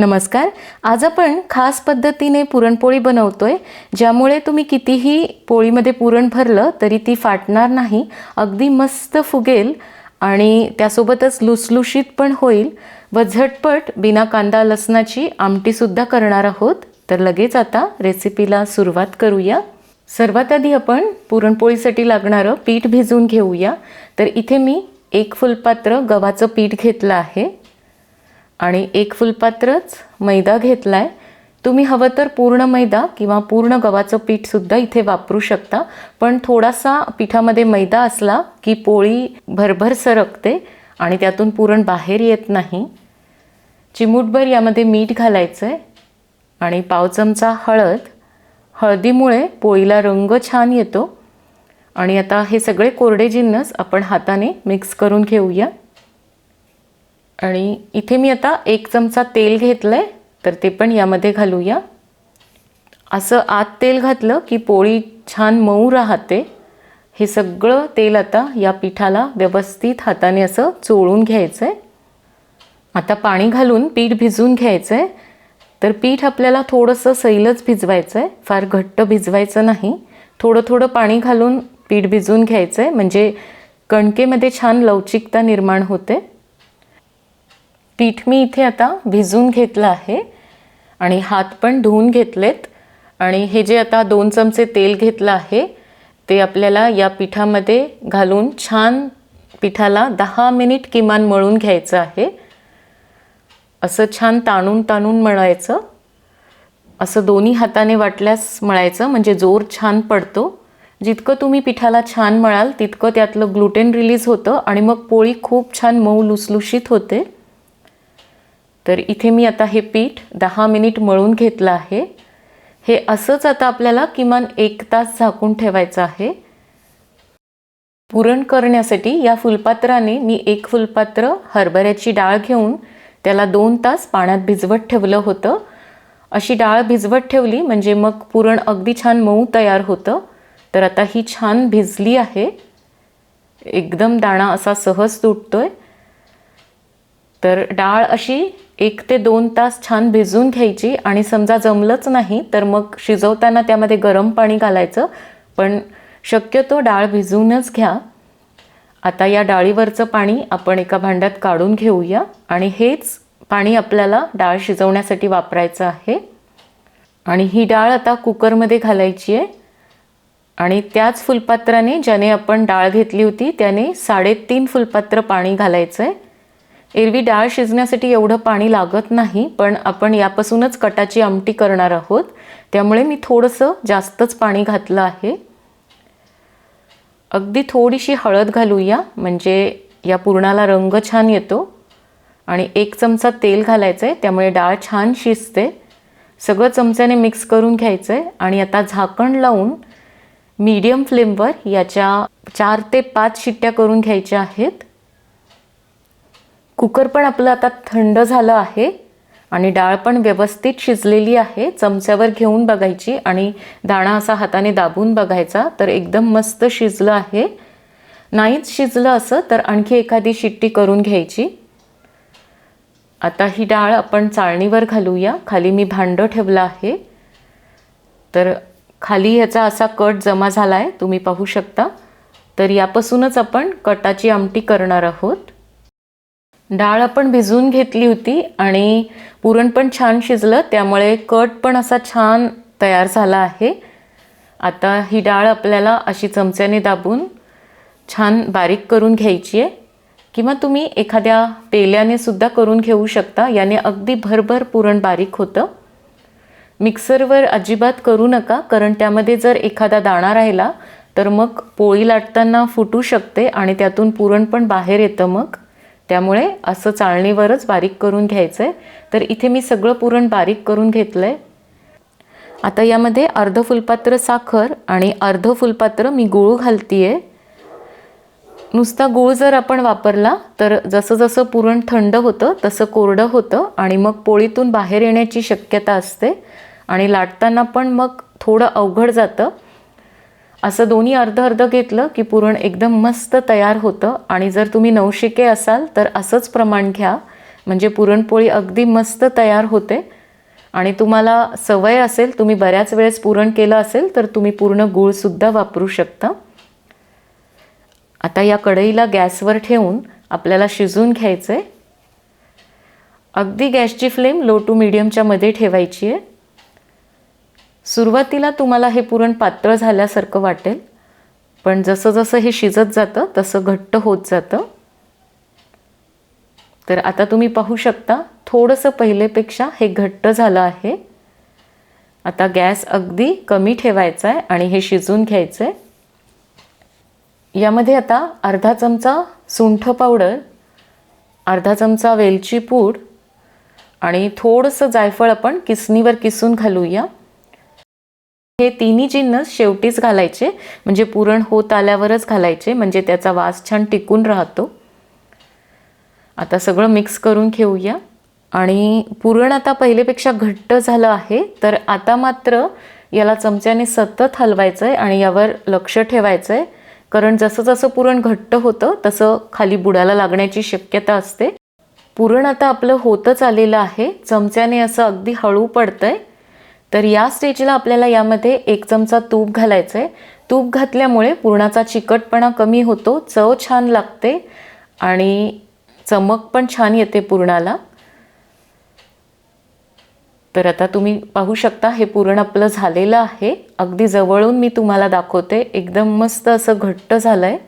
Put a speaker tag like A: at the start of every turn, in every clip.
A: नमस्कार. आज आपण खास पद्धतीने पुरणपोळी बनवतोय ज्यामुळे तुम्ही कितीही पोळीमध्ये पुरण भरलं तरी ती फाटणार नाही अगदी मस्त फुगेल आणि त्यासोबतच लुसलुशीत पण होईल. व झटपट बिना कांदा लसणाची आमटीसुद्धा करणार आहोत. तर लगेच आता रेसिपीला सुरुवात करूया. सर्वात आधी आपण पुरणपोळीसाठी लागणारं पीठ भिजवून घेऊया. तर इथे मी एक फुलपात्र गव्हाचं पीठ घेतलं आहे. आणि एक फुलपात्रच मैदा घेतला आहे तुम्ही हवं तर पूर्ण मैदा किंवा पूर्ण गव्हाचं पीठसुद्धा इथे वापरू शकता. पण थोडासा पिठामध्ये मैदा असला की पोळी भरभर सरकते आणि त्यातून पुरण बाहेर येत नाही. चिमूटभर यामध्ये मीठ घालायचं आहे आणि पाव चमचा हळद. हळदीमुळे पोळीला रंग छान येतो. आणि आता हे सगळे कोरडे जिन्नस आपण हाताने मिक्स करून घेऊया. आणि इथे मी आता एक चमचा तेल घेतलं आहे तर ते पण यामध्ये घालूया. असं आत तेल घातलं की पोळी छान मऊ राहते. हे सगळं तेल आता या पिठाला व्यवस्थित हाताने असं चोळून घ्यायचं आहे आता पाणी घालून पीठ भिजवून घ्यायचं आहे तर पीठ आपल्याला थोडंसं सैलच भिजवायचं आहे फार घट्ट भिजवायचं नाही. थोडं थोडं पाणी घालून पीठ भिजवून घ्यायचं आहे म्हणजे कणकेमध्ये छान लवचिकता निर्माण होते. पीठ मी इथे आता भिजवून घेतलं आहे आणि हात पण धुवून घेतलेत. आणि हे जे आता दोन चमचे तेल घेतलं आहे ते आपल्याला या पिठामध्ये घालून छान पिठाला दहा मिनिट किमान मळून घ्यायचं आहे. असं छान ताणून ताणून मळायचं. असं दोन्ही हाताने वाटल्यास मळायचं म्हणजे जोर छान पडतो. जितकं तुम्ही पिठाला छान मळाल तितकं त्यातलं ग्लुटेन रिलीज होतं आणि मग पोळी खूप छान मऊ लुसलुशीत होते. तर इथे मी आता हे पीठ दहा मिनिट मळून घेतलं आहे. हे असंच आता आपल्याला किमान एक तास झाकून ठेवायचं आहे. पुरण करण्यासाठी या फुलपात्राने मी एक फुलपात्र हरभऱ्याची डाळ घेऊन त्याला दोन तास पाण्यात भिजवत ठेवलं होतं. अशी डाळ भिजवत ठेवली म्हणजे मग पुरण अगदी छान मऊ तयार होतं. तर आता ही छान भिजली आहे. एकदम दाणा असा सहज तुटतोय. तर डाळ अशी एक ते दोन तास छान भिजवून घ्यायची आणि समजा जमलंच नाही तर मग शिजवताना त्यामध्ये गरम पाणी घालायचं. पण शक्यतो डाळ भिजवूनच घ्या. आता या डाळीवरचं पाणी आपण एका भांड्यात काढून घेऊया आणि हेच पाणी आपल्याला डाळ शिजवण्यासाठी वापरायचं आहे. आणि ही डाळ आता कुकरमध्ये घालायची आहे. आणि त्याच फुलपात्राने ज्याने आपण डाळ घेतली होती त्याने साडेतीन फुलपात्र पाणी घालायचं आहे एरवी डाळ शिजण्यासाठी एवढं पाणी लागत नाही पण आपण यापासूनच कटाची आमटी करणार आहोत. त्यामुळे मी थोडंसं जास्तच पाणी घातलं आहे. अगदी थोडीशी हळद घालूया म्हणजे या पुरणाला रंग छान येतो. आणि एक चमचा तेल घालायचं आहे त्यामुळे डाळ छान शिजते. सगळं चमच्याने मिक्स करून घ्यायचं आहे आणि आता झाकण लावून मीडियम फ्लेमवर याच्या चार ते पाच शिट्ट्या करून घ्यायच्या आहेत. कुकर पण आपलं आता थंड झालं आहे आणि डाळ पण व्यवस्थित शिजलेली आहे. चमच्यावर घेऊन बघायची आणि दाणा असा हाताने दाबून बघायचा तर एकदम मस्त शिजलं आहे. नाहीच शिजलं असं तर आणखी एखादी शिट्टी करून घ्यायची. आता ही डाळ आपण चाळणीवर घालूया. खाली मी भांडं ठेवलं आहे. तर खाली ह्याचा असा कट जमा झाला आहे तुम्ही पाहू शकता. तर यापासूनच आपण कटाची आमटी करणार आहोत. डाळ आपण भिजवून घेतली होती आणि पुरण पण छान शिजलं त्यामुळे कट पण असा छान तयार झाला आहे. आता ही डाळ आपल्याला अशी चमच्याने दाबून छान बारीक करून घ्यायची आहे. किंवा तुम्ही एखाद्या पेल्याने सुद्धा करून घेऊ शकता याने अगदी भरभर पुरण बारीक होतं. मिक्सरवर अजिबात करू नका कारण त्यामध्ये जर एखादा दाणा राहिला तर मग पोळी लाटताना फुटू शकते आणि त्यातून पुरण पण बाहेर येतं मग. त्यामुळे असं चाळणीवरच बारीक करून घ्यायचं आहे तर इथे मी सगळं पुरण बारीक करून घेतलं आहे आता यामध्ये अर्ध फुलपात्र साखर आणि अर्ध फुलपात्र मी गूळ घालती आहे नुसता गूळ जर आपण वापरला तर जसं जसं पुरण थंड होतं तसं कोरडं होतं आणि मग पोळीतून बाहेर येण्याची शक्यता असते. आणि लाटताना पण मग थोडं अवघड जातं. असं दोन्ही अर्ध अर्ध घेतलं की पुरण एकदम मस्त तयार होतं. आणि जर तुम्ही नवशिके असाल तर असंच प्रमाण घ्या. म्हणजे पुरणपोळी अगदी मस्त तयार होते. आणि तुम्हाला सवय असेल तुम्ही बऱ्याच वेळेस पुरण केलं असेल तर तुम्ही पूर्ण गूळसुद्धा वापरू शकता. आता या कढईला गॅसवर ठेवून आपल्याला शिजून घ्यायचं आहे अगदी गॅसची फ्लेम लो टू मीडियमच्या मध्ये ठेवायची आहे सुरुवातीला तुम्हाला हे पुरण पातळ झाल्यासारखं वाटेल पण जसं जसं हे शिजत जातं तसं घट्ट होत जातं. तर आता तुम्ही पाहू शकता थोडंसं पहिलेपेक्षा हे घट्ट झालं आहे. आता गॅस अगदी कमी ठेवायचा आहे आणि हे शिजून घ्यायचं आहे यामध्ये आता अर्धा चमचा सुंठ पावडर अर्धा चमचा वेलची पूड आणि थोडंसं जायफळ आपण किसणीवर किसून घालूया. हे तिन्ही जिन्नस शेवटीच घालायचे. म्हणजे पुरण होत आल्यावरच घालायचे. म्हणजे त्याचा वास छान टिकून राहतो. आता सगळं मिक्स करून घेऊया. आणि पुरण आता पहिलेपेक्षा घट्ट झालं आहे. तर आता मात्र याला चमच्याने सतत हलवायचं आहे आणि यावर लक्ष ठेवायचं आहे कारण जसं जसं पुरण घट्ट होतं तसं खाली बुडाला लागण्याची शक्यता असते. पुरण आता आपलं होतच आलेलं आहे. चमच्याने असं अगदी हळू पडतंय. तर या स्टेजला आपल्याला यामध्ये एक चमचा तूप घालायचं आहे तूप घातल्यामुळे पुरणाचा चिकटपणा कमी होतो चव छान लागते आणि चमक पण छान येते पुरणाला. तर आता तुम्ही पाहू शकता हे पुरण आपलं झालेलं आहे. अगदी जवळून मी तुम्हाला दाखवते. एकदम मस्त असं घट्ट झालं आहे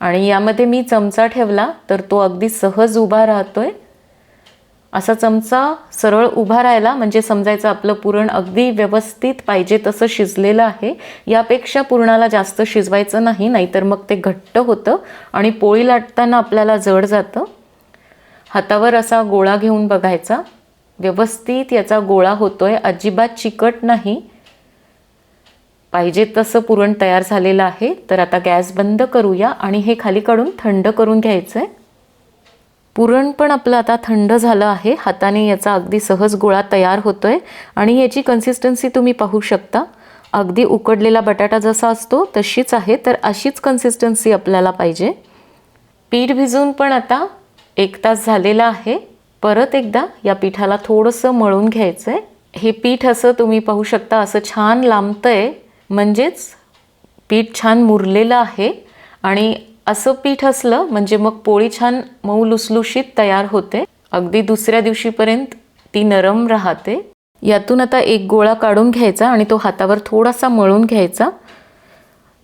A: आणि यामध्ये मी चमचा ठेवला तर तो अगदी सहज उभा राहतो आहे असा चमचा सरळ उभा राहिला म्हणजे समजायचं आपलं पुरण अगदी व्यवस्थित पाहिजे तसं शिजलेलं आहे. यापेक्षा पुरणाला जास्त शिजवायचं नाही नाहीतर मग ते घट्ट होतं आणि पोळी लाटताना आपल्याला जड जातं. हातावर असा गोळा घेऊन बघायचा. व्यवस्थित याचा गोळा होतोय अजिबात चिकट नाही. पाहिजे तसं पुरण तयार झालेलं आहे तर आता गॅस बंद करूया आणि हे खाली काढून थंड करून घ्यायचं आहे पुरण पण आपलं आता थंड झालं आहे. हाताने याचा अगदी सहज गोळा तयार होतोय. आणि याची कन्सिस्टन्सी तुम्ही पाहू शकता. अगदी उकडलेला बटाटा जसा असतो तशीच आहे. तर अशीच कन्सिस्टन्सी आपल्याला पाहिजे. पीठ भिजून पण आता एक तास झालेला आहे. परत एकदा या पिठाला थोडंसं मळून घ्यायचं आहे हे पीठ असं तुम्ही पाहू शकता असं छान लांबतं आहे म्हणजेच पीठ छान मुरलेलं आहे. आणि असं पीठ असलं म्हणजे मग पोळी छान मऊ लुसलुशीत तयार होते. अगदी दुसऱ्या दिवशीपर्यंत ती नरम राहते. यातून आता एक गोळा काढून घ्यायचा आणि तो हातावर थोडासा मळून घ्यायचा.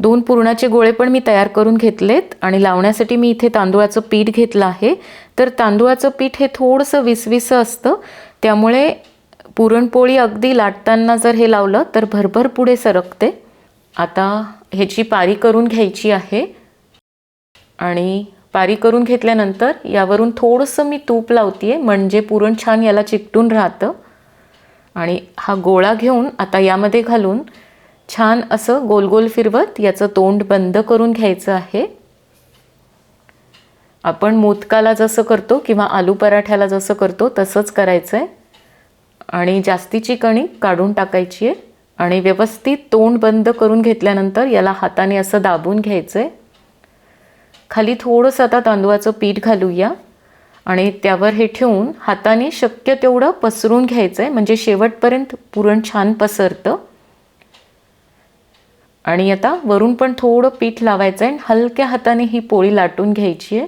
A: दोन पुरणाचे गोळे पण मी तयार करून घेतलेत आणि लावण्यासाठी मी इथे तांदूळाचं पीठ घेतलं आहे. तर तांदूळाचं पीठ हे थोडंसं विसविसं असतं. त्यामुळे पुरणपोळी अगदी लाटताना जर हे लावलं तर भरभर पुढे सरकते. आता ह्याची पारी करून घ्यायची आहे. आणि पारी करून घेतल्यानंतर यावरून थोडंसं मी तूप लावते म्हणजे पुरण छान याला चिकटून राहतं. आणि हा गोळा घेऊन आता यामध्ये घालून छान असं गोल गोल फिरवत याचं तोंड बंद करून घ्यायचं आहे. आपण मोदकाला जसं करतो किंवा आलू पराठ्याला जसं करतो तसंच करायचं आहे आणि जास्तीची कणिक काढून टाकायची आहे. आणि व्यवस्थित तोंड बंद करून घेतल्यानंतर याला हाताने असं दाबून घ्यायचं आहे खाली थोडंसं आता तांदूळाचं पीठ घालूया. आणि त्यावर हे ठेवून हाताने शक्य तेवढं पसरून घ्यायचं आहे म्हणजे शेवटपर्यंत पुरण छान पसरतं. आणि आता वरून पण थोडं पीठ लावायचं आहे आणि हलक्या हाताने ही पोळी लाटून घ्यायची आहे.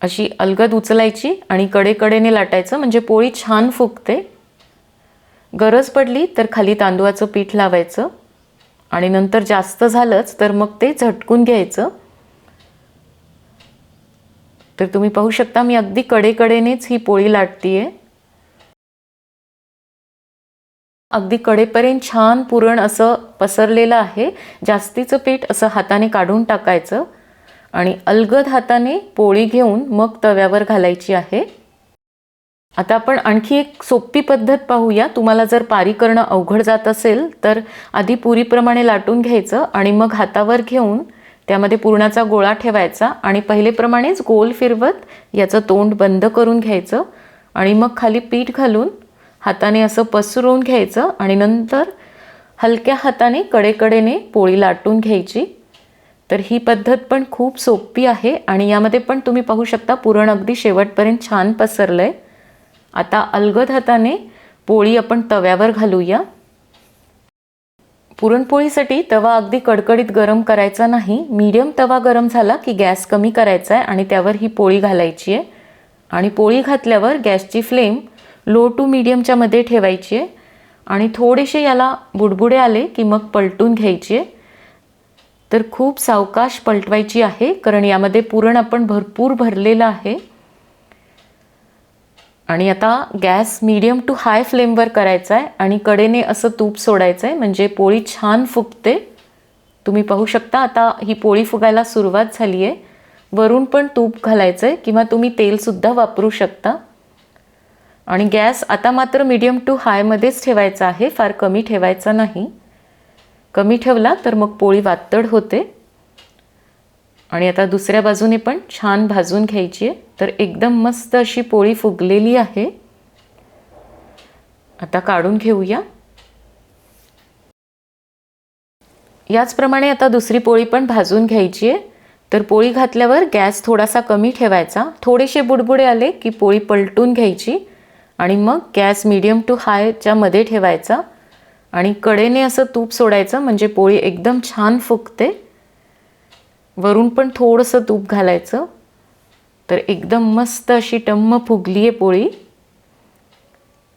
A: अशी अलगद उचलायची आणि कडेकडेने लाटायचं. म्हणजे पोळी छान फुगते. गरज पडली तर खाली तांदूळाचं पीठ लावायचं. आणि नंतर जास्त झालंच तर मग ते झटकून घ्यायचं. तर तुम्ही पाहू शकता मी अगदी कडेकडेनेच ही पोळी लाटतीये. अगदी कडेपर्यंत छान पुरण असं पसरलेलं आहे. जास्तीचं पीठ असं हाताने काढून टाकायचं आणि अलगद हाताने पोळी घेऊन मग तव्यावर घालायची आहे. आता आपण आणखी एक सोपी पद्धत पाहूया. तुम्हाला जर पारी करणं अवघड जात असेल तर आधी पुरीप्रमाणे लाटून घ्यायचं आणि मग हातावर घेऊन त्यामध्ये पुरणाचा गोळा ठेवायचा आणि पहिलेप्रमाणेच गोल फिरवत याचं तोंड बंद करून घ्यायचं आणि मग खाली पीठ घालून हाताने असं पसरवून घ्यायचं आणि नंतर हलक्या हाताने कडेकडेने पोळी लाटून घ्यायची. तर ही पद्धत पण खूप सोपी आहे आणि यामध्ये पण तुम्ही पाहू शकता पुरण अगदी शेवटपर्यंत छान पसरलं आहे आता अलगद हाताने पोळी आपण तव्यावर घालूया. पुरणपोळीसाठी तवा अगदी कडकडीत गरम करायचा नाही. मीडियम तवा गरम झाला की गॅस कमी करायचा आहे आणि त्यावर ही पोळी घालायची आहे. आणि पोळी घातल्यावर गॅसची फ्लेम लो टू मीडियमच्या मध्ये ठेवायची आहे. आणि थोडेसे याला बुडबुडे आले की मग पलटून घ्यायची आहे. तर खूप सावकाश पलटवायची आहे कारण यामध्ये पुरण आपण भरपूर भरलेलं आहे. आणि आता गॅस मीडियम टू हाय फ्लेमवर करायचा आहे आणि कडेने असं तूप सोडायचं आहे म्हणजे पोळी छान फुगते. तुम्ही पाहू शकता आता ही पोळी फुगायला सुरुवात झाली आहे वरून पण तूप घालायचं आहे किंवा तुम्ही तेलसुद्धा वापरू शकता. आणि गॅस आता मात्र मीडियम टू हायमध्येच ठेवायचा आहे. फार कमी ठेवायचा नाही. कमी ठेवला तर मग पोळी वातड होते. आणि आता दुसऱ्या बाजूने पण छान भाजून घ्यायची आहे. तर एकदम मस्त अशी पोळी फुगलेली आहे. आता काढून घेऊया. याचप्रमाणे आता दुसरी पोळी पण भाजून घ्यायची आहे. तर पोळी घातल्यावर गॅस थोडासा कमी ठेवायचा. थोडेसे बुडबुडे आले की पोळी पलटून घ्यायची. आणि मग गॅस मिडियम टू हायच्या मध्ये ठेवायचा. आणि कडेने असं तूप सोडायचं म्हणजे पोळी एकदम छान फुगते. वरून पण थोडंसं तूप घालायचं. तर एकदम मस्त अशी टम्म फुगली आहे पोळी.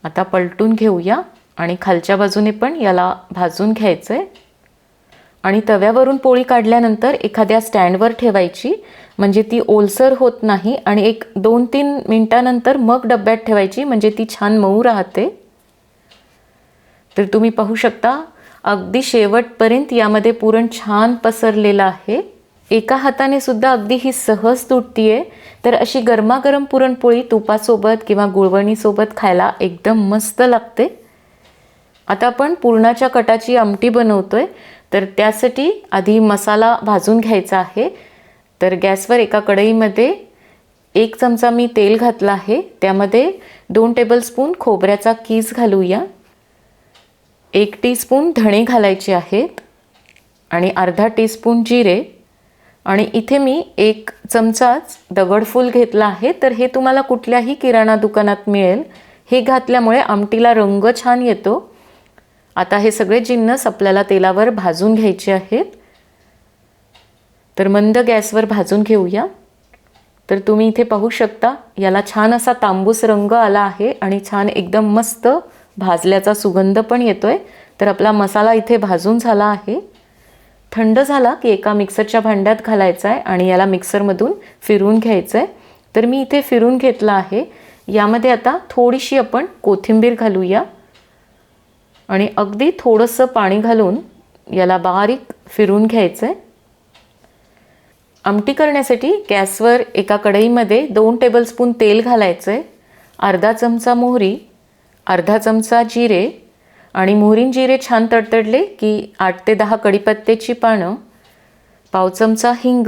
A: आता पलटून घेऊया आणि खालच्या बाजूने पण याला भाजून घ्यायचं आहे आणि तव्यावरून पोळी काढल्यानंतर एखाद्या स्टँडवर ठेवायची. म्हणजे ती ओलसर होत नाही आणि एक दोन तीन मिनटानंतर मग डब्यात ठेवायची. म्हणजे ती छान मऊ राहते. तर तुम्ही पाहू शकता अगदी शेवटपर्यंत यामध्ये पुरण छान पसरलेलं आहे. एका हाताने सुद्धा अगदी ही सहज तुटतीये. तर अशी गरमागरम पुरणपोळी तुपासोबत किंवा गुळवणीसोबत खायला एकदम मस्त लागते. आता आपण पुरणाच्या कटाची आमटी बनवतोय. तर त्यासाठी आधी मसाला भाजून घ्यायचा आहे. तर गॅसवर एका कढईमध्ये एक चमचा मी तेल घातला आहे. त्यामध्ये दोन टेबलस्पून खोबऱ्याचा कीस घालूया. एक टीस्पून धणे घालायचे आहेत. आणि अर्धा टीस्पून जिरे. आणि इथे मी एक चमचाच दगडफूल घेतला आहे. तर हे तुम्हाला कुठल्याही किराणा दुकानात मिळेल. हे घातल्यामुळे आमटीला रंग छान येतो. आता हे सगळे जिन्नस आपल्याला तेलावर भाजून घ्यायचे आहेत. तर मंद गॅसवर भाजून घेऊया. तर तुम्ही इथे पाहू शकता याला छान असा तांबूस रंग आला आहे आणि छान एकदम मस्त भाजल्याचा सुगंध पण येतो आहे तर आपला मसाला इथे भाजून झाला आहे. थंड झाला की एका मिक्सरच्या भांड्यात घालायचा आहे आणि याला मिक्सरमधून फिरून घ्यायचं आहे तर मी इथे फिरून घेतलं आहे. यामध्ये आता थोडीशी आपण कोथिंबीर घालूया. आणि अगदी थोडंसं पाणी घालून याला बारीक फिरून घ्यायचं आहे आमटी करण्यासाठी गॅसवर एका कढईमध्ये दोन टेबलस्पून तेल घालायचं आहे अर्धा चमचा मोहरी अर्धा चमचा जिरे आणि मोहरीन जिरे छान तडतडले की आठ ते दहा कढीपत्त्याची पानं पाव चमचा हिंग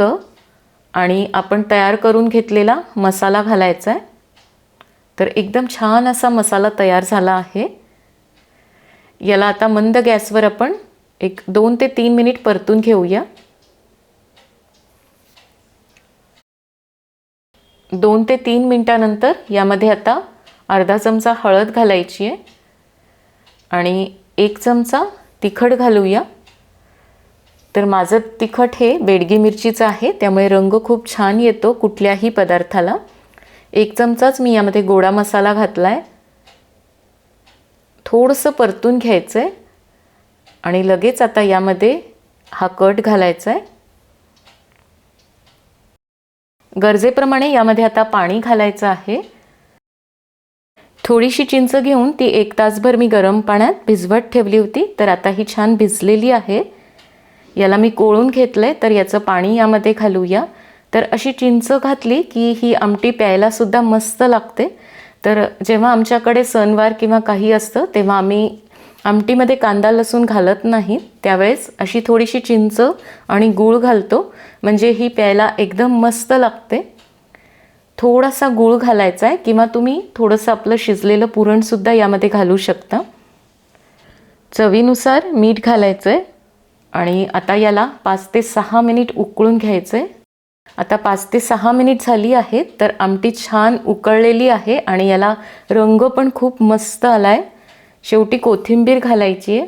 A: आणि आपण तयार करून घेतलेला मसाला घालायचा आहे. तर एकदम छान असा मसाला तयार झाला आहे. याला आता मंद गॅसवर आपण एक दोन ते तीन मिनिट परतून घेऊया. दोन ते तीन मिनटानंतर यामध्ये आता अर्धा चमचा हळद घालायची आहे. आणि एक चमचा तिखट घालूया. तर माझं तिखट हे बेडगी मिरचीचं आहे त्यामुळे रंग खूप छान येतो कुठल्याही पदार्थाला. एक चमचाच मी यामध्ये गोडा मसाला घातला आहे थोडंसं परतून घ्यायचं आहे आणि लगेच आता यामध्ये हा कट घालायचा आहे गरजेप्रमाणे यामध्ये आता पाणी घालायचं आहे. थोडीशी चिंच घेऊन ती एक तासभर मी गरम पाण्यात भिजवत ठेवली होती तर आता ही छान भिजलेली आहे. याला मी कोळून घेतलं आहे तर याचं पाणी यामध्ये घालूया. तर अशी चिंच घातली की ही आमटी प्यायलासुद्धा मस्त लागते. तर जेव्हा आमच्याकडे सणवार किंवा काही असतं तेव्हा आम्ही आमटीमध्ये कांदा लसूण घालत नाही. त्यावेळेस अशी थोडीशी चिंच आणि गूळ घालतो. म्हणजे ही प्यायला एकदम मस्त लागते. थोडासा गूळ घालायचा आहे किंवा तुम्ही थोडंसं आपलं शिजलेलं पुरणसुद्धा यामध्ये घालू शकता. चवीनुसार मीठ घालायचं आहे आणि आता याला पाच ते सहा मिनिट उकळून घ्यायचं आहे आता पाच ते सहा मिनिट झाली आहेत तर आमटी छान उकळलेली आहे आणि याला रंग पण खूप मस्त आला आहे शेवटी कोथिंबीर घालायची आहे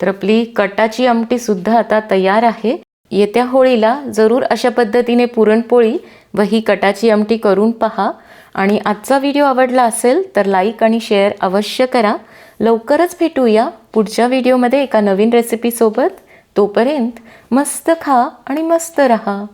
A: तर आपली कटाची आमटीसुद्धा आता तयार आहे. येत्या होळीला जरूर अशा पद्धतीने पुरणपोळी व ही कटाची आमटी करून पहा. आणि आजचा व्हिडिओ आवडला असेल तर लाईक आणि शेअर अवश्य करा. लवकरच भेटूया पुढच्या व्हिडिओमध्ये एका नवीन रेसिपीसोबत तोपर्यंत मस्त खा आणि मस्त रहा.